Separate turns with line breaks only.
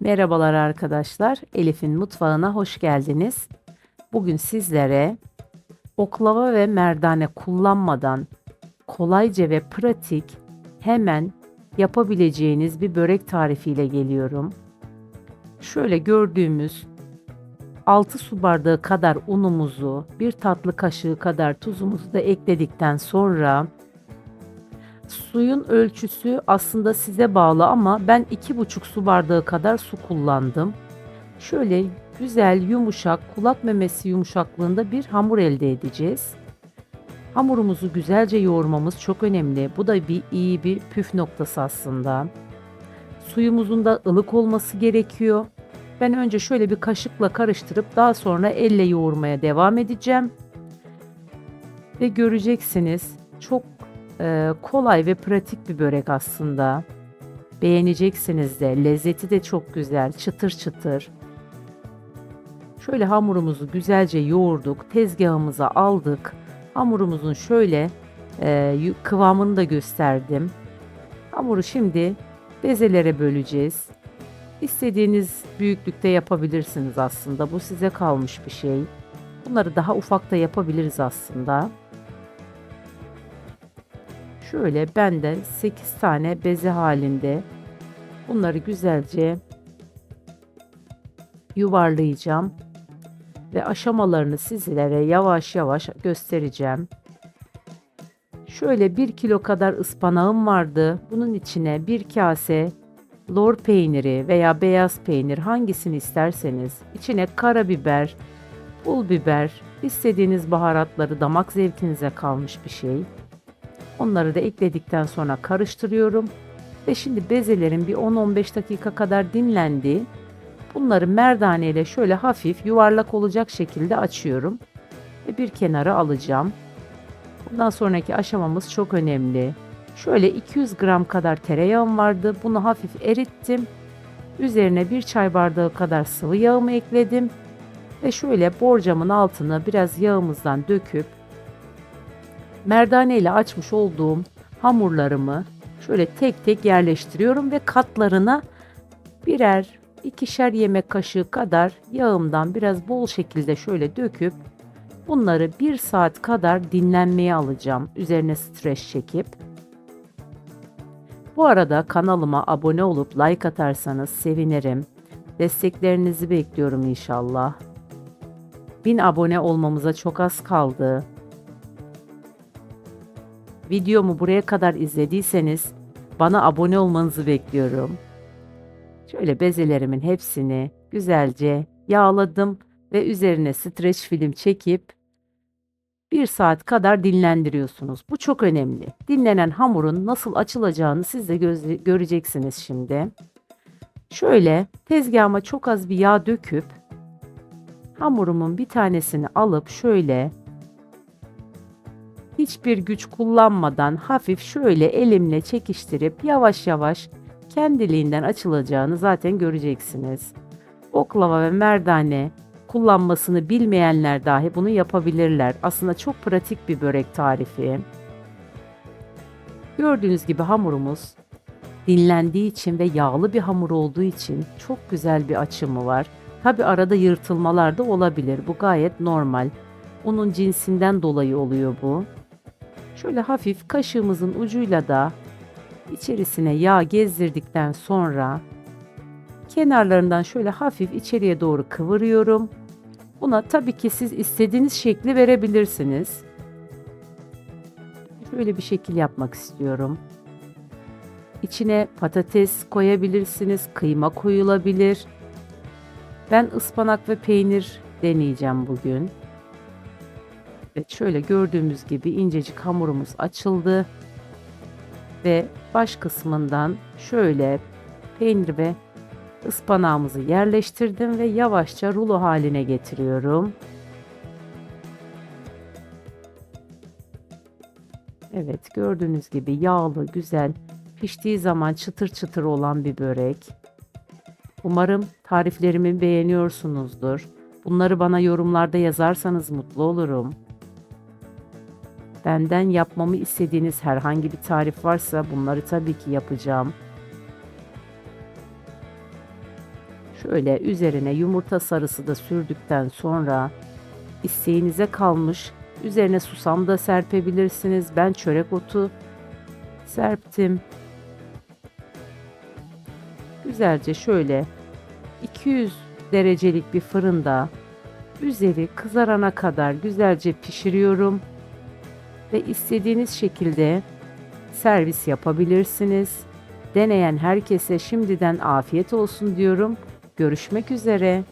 Merhabalar arkadaşlar. Elif'in mutfağına hoş geldiniz. Bugün sizlere oklava ve merdane kullanmadan kolayca ve pratik hemen yapabileceğiniz bir börek tarifiyle geliyorum. Şöyle gördüğümüz 6 su bardağı kadar unumuzu, 1 tatlı kaşığı kadar tuzumuzu da ekledikten sonra Suyun ölçüsü aslında size bağlı ama ben 2,5 su bardağı kadar su kullandım. Şöyle güzel, yumuşak, kulak memesi yumuşaklığında bir hamur elde edeceğiz. Hamurumuzu güzelce yoğurmamız çok önemli. Bu da bir iyi bir püf noktası aslında. Suyumuzun da ılık olması gerekiyor. Ben önce şöyle bir kaşıkla karıştırıp daha sonra elle yoğurmaya devam edeceğim. Ve göreceksiniz çok e, kolay ve pratik bir börek aslında. Beğeneceksiniz de. Lezzeti de çok güzel. Çıtır çıtır. Şöyle hamurumuzu güzelce yoğurduk. Tezgahımıza aldık. Hamurumuzun şöyle e, kıvamını da gösterdim. Hamuru şimdi bezelere böleceğiz. İstediğiniz büyüklükte yapabilirsiniz aslında. Bu size kalmış bir şey. Bunları daha ufakta yapabiliriz aslında. Şöyle ben de 8 tane beze halinde bunları güzelce yuvarlayacağım ve aşamalarını sizlere yavaş yavaş göstereceğim. Şöyle 1 kilo kadar ıspanağım vardı. Bunun içine bir kase lor peyniri veya beyaz peynir hangisini isterseniz içine karabiber, pul biber, istediğiniz baharatları damak zevkinize kalmış bir şey. Onları da ekledikten sonra karıştırıyorum. Ve şimdi bezelerin bir 10-15 dakika kadar dinlendiği bunları merdane ile şöyle hafif yuvarlak olacak şekilde açıyorum. Ve bir kenara alacağım. Bundan sonraki aşamamız çok önemli. Şöyle 200 gram kadar tereyağım vardı. Bunu hafif erittim. Üzerine bir çay bardağı kadar sıvı yağımı ekledim. Ve şöyle borcamın altına biraz yağımızdan döküp merdane ile açmış olduğum hamurlarımı şöyle tek tek yerleştiriyorum ve katlarına birer ikişer yemek kaşığı kadar yağımdan biraz bol şekilde şöyle döküp bunları bir saat kadar dinlenmeye alacağım. Üzerine streç çekip. Bu arada kanalıma abone olup like atarsanız sevinirim. Desteklerinizi bekliyorum inşallah. 1000 abone olmamıza çok az kaldı. Videomu buraya kadar izlediyseniz bana abone olmanızı bekliyorum. Şöyle bezelerimin hepsini güzelce yağladım ve üzerine streç film çekip bir saat kadar dinlendiriyorsunuz. Bu çok önemli. Dinlenen hamurun nasıl açılacağını siz de göreceksiniz şimdi. Şöyle tezgahıma çok az bir yağ döküp hamurumun bir tanesini alıp şöyle hiçbir güç kullanmadan hafif şöyle elimle çekiştirip yavaş yavaş kendiliğinden açılacağını zaten göreceksiniz. Oklava ve merdane kullanmasını bilmeyenler dahi bunu yapabilirler. Aslında çok pratik bir börek tarifi. Gördüğünüz gibi hamurumuz dinlendiği için ve yağlı bir hamur olduğu için çok güzel bir açımı var. Tabi arada yırtılmalar da olabilir. Bu gayet normal. Unun cinsinden dolayı oluyor bu. Şöyle hafif kaşığımızın ucuyla da içerisine yağ gezdirdikten sonra kenarlarından şöyle hafif içeriye doğru kıvırıyorum. Buna tabii ki siz istediğiniz şekli verebilirsiniz. Şöyle bir şekil yapmak istiyorum. İçine patates koyabilirsiniz, kıyma koyulabilir. Ben ıspanak ve peynir deneyeceğim bugün. Evet şöyle gördüğümüz gibi incecik hamurumuz açıldı. Ve baş kısmından şöyle peynir ve ıspanağımızı yerleştirdim ve yavaşça rulo haline getiriyorum. Evet gördüğünüz gibi yağlı, güzel, piştiği zaman çıtır çıtır olan bir börek. Umarım tariflerimi beğeniyorsunuzdur. Bunları bana yorumlarda yazarsanız mutlu olurum. Benden yapmamı istediğiniz herhangi bir tarif varsa bunları tabii ki yapacağım. Şöyle üzerine yumurta sarısı da sürdükten sonra isteğinize kalmış. Üzerine susam da serpebilirsiniz. Ben çörek otu serptim. Güzelce şöyle 200 derecelik bir fırında üzeri kızarana kadar güzelce pişiriyorum ve istediğiniz şekilde servis yapabilirsiniz. Deneyen herkese şimdiden afiyet olsun diyorum. Görüşmek üzere.